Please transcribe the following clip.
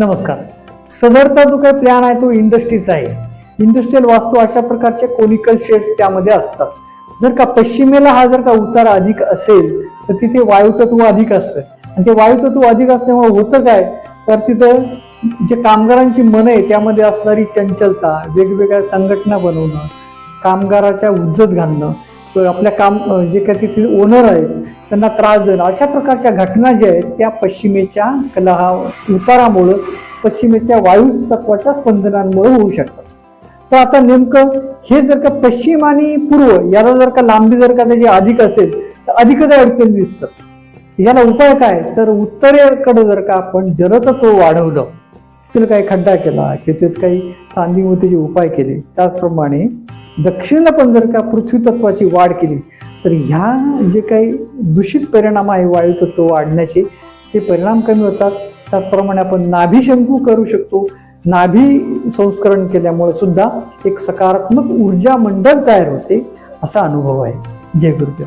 नमस्कार. सदरचा जो काही प्लॅन आहे तो इंडस्ट्रीचा आहे. इंडस्ट्रीयल वास्तू अशा प्रकारचे कोनिकल शेड्स त्यामध्ये असतात. जर का पश्चिमेला हा जर का उतार अधिक असेल तर तिथे वायुतत्व अधिक असतं. आणि ते वायुतत्व अधिक असल्यामुळे होतं काय? तर तिथं जे कामगारांची मन आहे त्यामध्ये असणारी चंचलता वेगवेगळ्या संघटना बनवणं कामगाराच्या उज्जत घालणं आपल्या काम जे काही तिथील ओनर आहेत त्यांना त्रास देणं. अशा प्रकारच्या घटना ज्या आहेत त्या पश्चिमेच्या कलहा उतारामुळं पश्चिमेच्या वायू तत्वाच्या स्पंदनांमुळे होऊ शकतात. तर आता नेमकं हे जर का पश्चिम आणि पूर्व याला जर का लांबी जर का त्याची अधिक असेल तर अधिकच अडचण दिसतं याला उपाय काय? तर उत्तरेकडे जर का आपण जलतत्व वाढवलं तिथं काही खड्डा केला की काही चांदी मोतीचे उपाय केले त्याचप्रमाणे दक्षिणेला पण जर का पृथ्वी तत्वाची वाढ केली तर ह्या जे काही दूषित परिणाम आहे वायुतत्व वाढण्याचे ते परिणाम कमी होतात. त्याचप्रमाणे आपण नाभिशंकू करू शकतो. नाभी संस्करण केल्यामुळे सुद्धा एक सकारात्मक ऊर्जा मंडळ तयार होते असा अनुभव आहे. जय गुरुदेव.